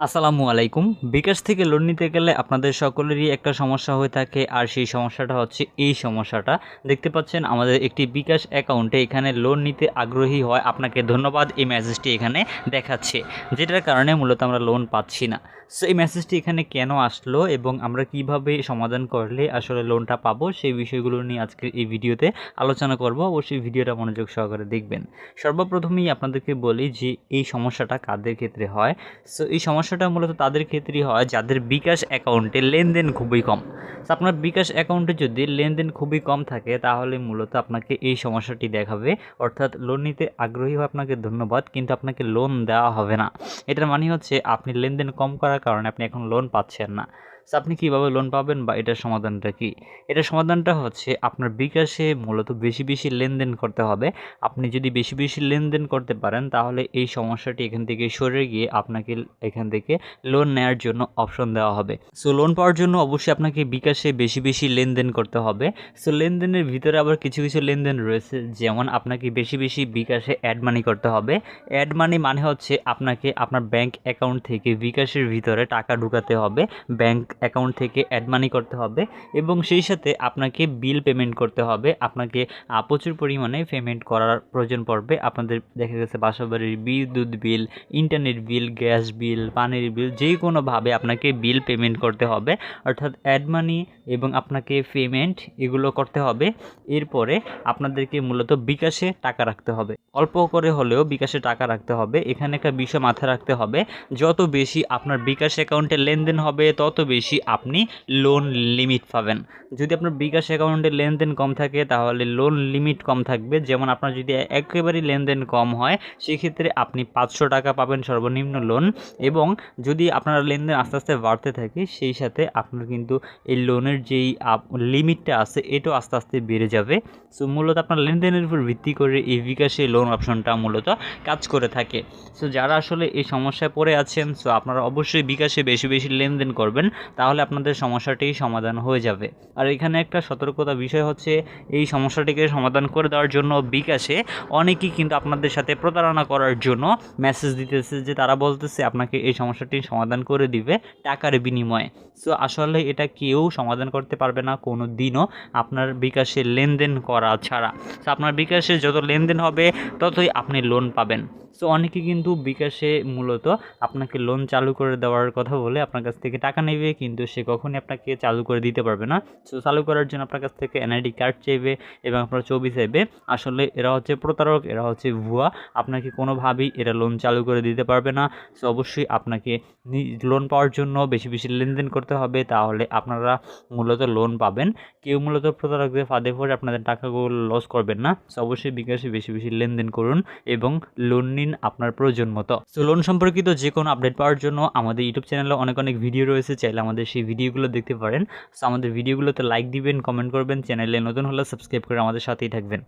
আসসালামু আলাইকুম। বিকাশ থেকে লোন নিতে গেলে আপনাদের সকলেরই একটা সমস্যা হয়ে থাকে, আর সেই সমস্যাটা হচ্ছে এই সমস্যাটা। দেখতে পাচ্ছেন, আমাদের একটি বিকাশ অ্যাকাউন্টে এখানে লোন নিতে আগ্রহী হয়। আপনাকে ধন্যবাদ, এই মেসেজটি এখানে দেখাচ্ছে, যেটার কারণে মূলত আমরা লোন পাচ্ছি না। সো এই মেসেজটি এখানে কেন আসলো এবং আমরা কীভাবে সমাধান করলে আসলে লোনটা পাবো, সেই বিষয়গুলো নিয়ে আজকের এই ভিডিওতে আলোচনা করব। অবশ্যই ভিডিওটা মনোযোগ সহকারে দেখবেন। সর্বপ্রথমেই আপনাদেরকে বলি যে, এই সমস্যাটা কাদের ক্ষেত্রে হয়? সো এই সমস্যাটা মূলত তাদের ক্ষেত্রেই হয়, যাদের বিকাশ অ্যাকাউন্টে লেনদেন খুবই কম। আপনার বিকাশ অ্যাকাউন্টে যদি লেনদেন খুবই কম থাকে, তাহলে মূলত আপনাকে এই সমস্যাটি দেখাবে। অর্থাৎ লোন নিতে আগ্রহী আপনাকে ধন্যবাদ, কিন্তু আপনাকে লোন দেওয়া হবে না। এটার মানে হচ্ছে, আপনি লেনদেন কম করার কারণে আপনি এখন লোন পাচ্ছেন না। আপনি কীভাবে লোন পাবেন বা এটার সমাধানটা কি? এটার সমাধানটা হচ্ছে আপনার বিকাশে মূলত বেশি বেশি লেনদেন করতে হবে। আপনি যদি বেশি বেশি লেনদেন করতে পারেন, তাহলে এই সমস্যাটি এখান থেকে সরে গিয়ে আপনাকে এখান থেকে লোন নেওয়ার জন্য অপশন দেওয়া হবে। সো লোন পাওয়ার জন্য অবশ্যই আপনাকে বিকাশে বেশি বেশি লেনদেন করতে হবে। সো লেনদেনের ভিতরে আবার কিছু কিছু লেনদেন রয়েছে, যেমন আপনাকে বেশি বেশি বিকাশে অ্যাড মানি করতে হবে। অ্যাড মানি মানে হচ্ছে আপনাকে আপনার ব্যাংক অ্যাকাউন্ট থেকে বিকাশের ভিতরে টাকা ঢুকাতে হবে। ব্যাংক অ্যাকাউন্ট থেকে অ্যাড মানি করতে হবে এবং সেই সাথে আপনাকে বিল পেমেন্ট করতে হবে। আপনাকে প্রচুর পরিমাণে পেমেন্ট করার প্রয়োজন পড়বে। আপনাদের দেখা গেছে বাসাবাড়ির বিদ্যুৎ bill internet bill gas bill পানির বিল যে কোনোভাবে আপনাকে বিল পেমেন্ট করতে হবে। অর্থাৎ অ্যাড মানি এবং আপনাকে পেমেন্ট এগুলো করতে হবে। এরপরে আপনাদেরকে মূলত বিকাশে টাকা রাখতে হবে। অল্প করে হলেও বিকাশে টাকা রাখতে হবে। এখানে একটা বিষয় মাথায় রাখতে হবে। যত বেশি আপনার বিকাশ অ্যাকাউন্টে লেনদেন হবে, তত বেশি আপনি লোন লিমিট পাবেন। যদি আপনার বিকাশ অ্যাকাউন্টে লেনদেন কম থাকে, তাহলে লোন লিমিট কম থাকবে। যেমন আপনার যদি একেবারেই লেনদেন কম হয়, সেক্ষেত্রে আপনি পাঁচশো টাকা পাবেন সর্বনিম্ন লোন এবং যদি আপনার লেনদেন আস্তে আস্তে বাড়তে থাকে, সেই সাথে আপনার কিন্তু এই লোনের যেই লিমিটটা আছে, এটাও আস্তে আস্তে বেড়ে যাবে। সো মূলত আপনার লেনদেনের উপর ভিত্তি করে এই বিকাশে লোন অপশনটা মূলত কাজ করে থাকে। সো যারা আসলে এই সমস্যায় পড়ে আছেন সো আপনারা অবশ্যই বিকাশে বেশি বেশি লেনদেন করবেন। তাহলে আপনাদের সমস্যাটি সমাধান হয়ে যাবে। আর এখানে একটা সতর্কতা বিষয় হচ্ছে, এই সমস্যাটিকে সমাধান করে দেওয়ার জন্য বিকাশে অনেকেই কিন্তু আপনাদের সাথে প্রতারণা করার জন্য মেসেজ দিতেছে যে, তারা বলতেছে আপনাকে এই সমস্যাটির সমাধান করে দিবে টাকার বিনিময়ে। সো আসলে এটা কেউ সমাধান করতে পারবে না কোনো দিনও আপনার বিকাশে লেনদেন করা ছাড়া। সো আপনার বিকাশে যত লেনদেন হবে, ততই আপনি লোন পাবেন। সো অনেকে কিন্তু বিকাশে মূলত আপনাকে লোন চালু করে দেওয়ার কথা বলে আপনার কাছ থেকে টাকা নেবে কিন্তু সে কখনই আপনাকে চালু করে দিতে পারবে না। সো চালু করার জন্য আপনার কাছ থেকে এনআইডি কার্ড চাইবে এবং আপনার ছবি চাইবে। আসলে এরা হচ্ছে প্রতারক, এরা হচ্ছে ভুয়া। আপনাকে কোনোভাবেই এরা লোন চালু করে দিতে পারবে না। সো অবশ্যই আপনাকে লোন পাওয়ার জন্য বেশি বেশি লেনদেন করতে হবে। তাহলে আপনারা মূলত লোন পাবেন। কেউ মূলত প্রতারকদের ফাঁদে পড়ে আপনাদের টাকাগুলো লস করবেন না। সো অবশ্যই বিকাশে বেশি বেশি লেনদেন করুন এবং লোন নিন আপনার প্রয়োজন মতো। সো লোন সম্পর্কিত যে কোনো আপডেট পাওয়ার জন্য আমাদের ইউটিউব চ্যানেলে অনেক অনেক ভিডিও রয়েছে। চাইলে আমাদের সেই ভিডিওগুলো দেখতে পারেন। সো আমাদের ভিডিওগুলোতে লাইক দিবেন কমেন্ট করবেন চ্যানেলে নতুন হলে সাবস্ক্রাইব করে আমাদের সাথেই থাকবেন।